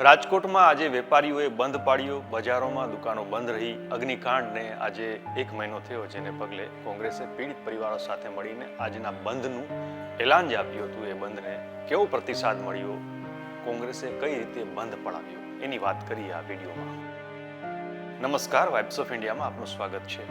રાજકોટમાં આજે વેપારીઓએ બંધ પાડ્યો, બજારોમાં દુકાનો બંધ રહી. અગ્નિકાંડને આજે એક મહિનો થયો, જેને પગલે કોંગ્રેસે પીડિત પરિવારો સાથે મળીને આજના બંધનું એલાન જે આપ્યું હતું. એ બંધને કેવો પ્રતિસાદ મળ્યો? કોંગ્રેસે કઈ રીતે બંધ પડાવ્યો? એની વાત કરીએ આ વિડીયોમાં. નમસ્કાર, વાઇબ્સ ઓફ ઇન્ડિયામાં આપનું સ્વાગત છે.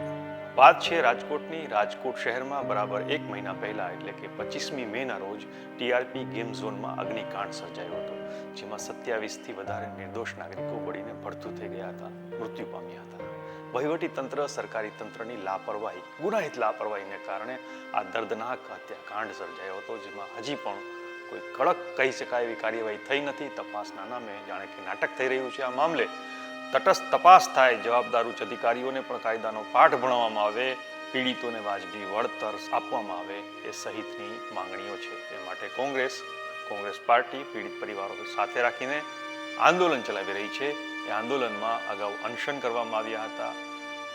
વાત છે રાજકોટની. રાજકોટ શહેરમાં બરાબર એક મહિના પહેલા એટલે કે પચીસમી મેના રોજ ટીઆરપી ગેમ ઝોનમાં અગ્નિકાંડ સર્જાયો હતો, જેમાં સત્યાવીસથી વધારે નિર્દોષ નાગરિકો બળીને ભડથું થઈ ગયા હતા, મૃત્યુ પામ્યા હતા. વહીવટી તંત્ર, સરકારી તંત્રની લાપરવાહી, ગુનાહિત લાપરવાહીને કારણે આ દર્દનાક હત્યાકાંડ સર્જાયો હતો, જેમાં હજી પણ કોઈ કડક કહી શકાય એવી કાર્યવાહી થઈ નથી. તપાસના નામે જાણે કે નાટક થઈ રહ્યું છે આ મામલે. તટસ્થ તપાસ થાય, જવાબદાર ઉચ્ચ અધિકારીઓને પણ કાયદાનો પાઠ ભણાવવામાં આવે, પીડિતોને વાજબી વળતર આપવામાં આવે એ સહિતની માંગણીઓ છે. એ માટે કોંગ્રેસ કોંગ્રેસ પાર્ટી પીડિત પરિવારો સાથે રાખીને આંદોલન ચલાવી રહી છે. એ આંદોલનમાં અગાઉ અનશન કરવામાં આવ્યા હતા.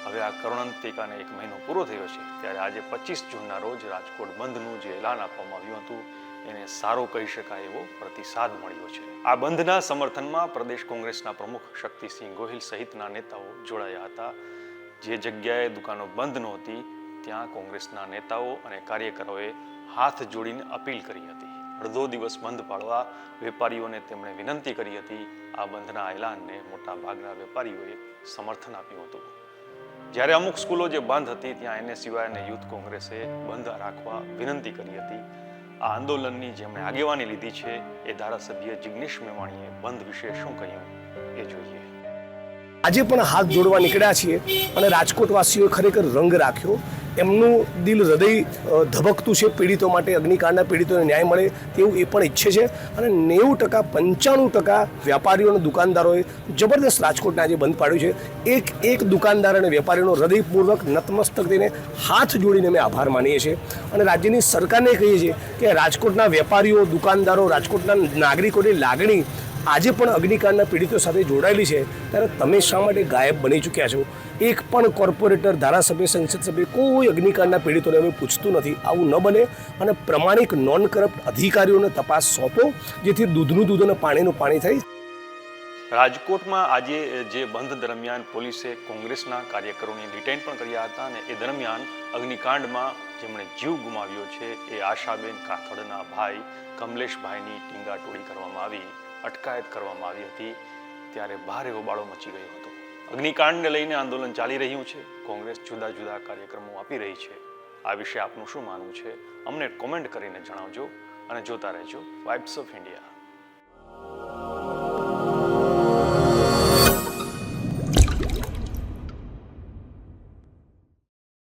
હવે આ કરુણાંતિકાને એક મહિનો પૂરો થયો છે. ત્યારે આજે પચીસ જૂનના રોજ રાજકોટ બંધનું જે એલાન આપવામાં આવ્યું હતું એને સારો કહી શકાય એવો પ્રતિસાદ મળ્યો છે. આ બંધના સમર્થનમાં પ્રદેશ કોંગ્રેસના પ્રમુખ શક્તિસિંહ ગોહિલ સહિતના નેતાઓ જોડાયા હતા. જે જગ્યાએ દુકાનો બંધ નહોતી, ત્યાં કોંગ્રેસના નેતાઓ અને કાર્યકરોએ હાથ જોડીને અપીલ કરી હતી. અડધો દિવસ બંધ પાડવા વેપારીઓને તેમણે વિનંતી કરી હતી. આ બંધના એલાનને મોટા ભાગના વેપારીઓએ સમર્થન આપ્યું હતું. જ્યારે અમુક સ્કૂલો જે બંધ હતી, ત્યાં એને સિવાય અને યુથ કોંગ્રેસે બંધ રાખવા વિનંતી કરી હતી. આ આંદોલનની જેમણે આગેવાની લીધી છે, એ ધારાસભ્ય જિગ્નેશ મેવાણીએ બંધ વિશે શું કહ્યું એ જોઈએ. આજે પણ હાથ જોડવા નીકળ્યા છીએ અને રાજકોટવાસીઓએ ખરેખર રંગ રાખ્યો. એમનું દિલ હૃદય ધબકતું છે પીડિતો માટે, અગ્નિકાંડના પીડિતોને ન્યાય મળે તેવું એ પણ ઈચ્છે છે. અને નેવું ટકા, પંચાણું ટકા વેપારીઓ અને દુકાનદારોએ જબરદસ્ત રાજકોટને આજે બંધ પાડ્યું છે. એક એક દુકાનદાર અને વેપારીનો હૃદયપૂર્વક નતમસ્તક થઈને હાથ જોડીને અમે આભાર માનીએ છીએ. અને રાજ્યની સરકારને કહીએ છીએ કે રાજકોટના વેપારીઓ, દુકાનદારો, રાજકોટના નાગરિકોની લાગણી આજે પણ અગ્નિકાંડના પીડિતો સાથે જોડાયેલી છે. ત્યારે તમે શા માટે ગાયબ બની ચૂક્યા છો? એક પણ કોર્પોરેટર, ધારાસભ્ય, સંસદ સભ્ય કોઈ અગ્નિકાંડના પીડિતોને અમે પૂછતું નથી. આવું ન બને અને પ્રમાણિક નોન કરપ્ટ અધિકારીઓને તપાસ સોંપો, જેથી દૂધનું દૂધ અને પાણીનું પાણી થાય. રાજકોટમાં આજે જે બંધ દરમિયાન પોલીસે કોંગ્રેસના કાર્યકરોને ડિટેન પણ કર્યા હતા અને એ દરમિયાન અગ્નિકાંડમાં જેમણે જીવ ગુમાવ્યો છે, એ આશાબેન કાથડના ભાઈ કમલેશભાઈની ટીંગાટોળી કરવામાં આવી. અટકાયત કરવામાં આવી હતી, ત્યારે ભારે હોબાળો મચી ગયો હતો. અગ્નિકાંડને લઈને આંદોલન ચાલી રહ્યું છે. કોંગ્રેસ જુદા જુદા કાર્યક્રમો આપી રહી છે. આ વિશે આપનું શું માનવું છે? અમને કોમેન્ટ કરીને જણાવજો અને જોતા રહેજો વાઇબ્સ ઓફ ઇન્ડિયા